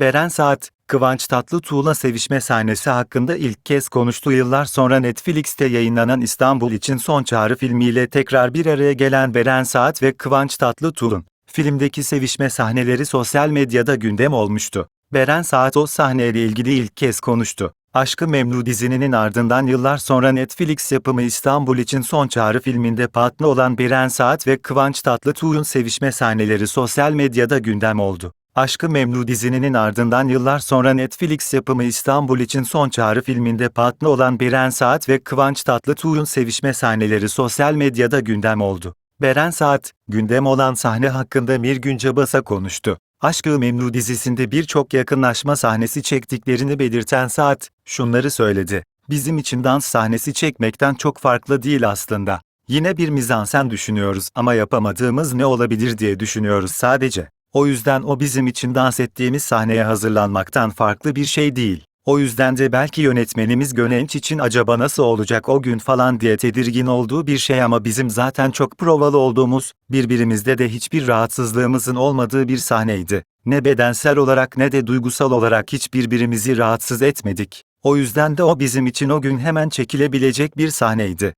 Beren Saat, Kıvanç Tatlıtuğ'la sevişme sahnesi hakkında ilk kez konuştu. Yıllar sonra Netflix'te yayınlanan İstanbul için Son Çağrı filmiyle tekrar bir araya gelen Beren Saat ve Kıvanç Tatlıtuğ'un filmdeki sevişme sahneleri sosyal medyada gündem olmuştu. Beren Saat o sahneyle ilgili ilk kez konuştu. Aşkı Memnu dizinin ardından yıllar sonra Netflix yapımı İstanbul için Son Çağrı filminde partner olan Beren Saat ve Kıvanç Tatlıtuğ'un sevişme sahneleri sosyal medyada gündem oldu. Aşkı Memnu dizinin ardından yıllar sonra Netflix yapımı İstanbul için Son Çağrı filminde partner olan Beren Saat ve Kıvanç Tatlıtuğ'un sevişme sahneleri sosyal medyada gündem oldu. Beren Saat, gündem olan sahne hakkında Mirgün Cabas'a konuştu. Aşkı Memnu dizisinde birçok yakınlaşma sahnesi çektiklerini belirten Saat, şunları söyledi. Bizim için dans sahnesi çekmekten çok farklı değil aslında. Yine bir mizansen düşünüyoruz ama yapamadığımız ne olabilir diye düşünüyoruz sadece. O yüzden o bizim için dans ettiğimiz sahneye hazırlanmaktan farklı bir şey değil. O yüzden de belki yönetmenimiz Gönenç için acaba nasıl olacak o gün falan diye tedirgin olduğu bir şey ama bizim zaten çok provalı olduğumuz, birbirimizde de hiçbir rahatsızlığımızın olmadığı bir sahneydi. Ne bedensel olarak ne de duygusal olarak hiç birbirimizi rahatsız etmedik. O yüzden de o bizim için o gün hemen çekilebilecek bir sahneydi.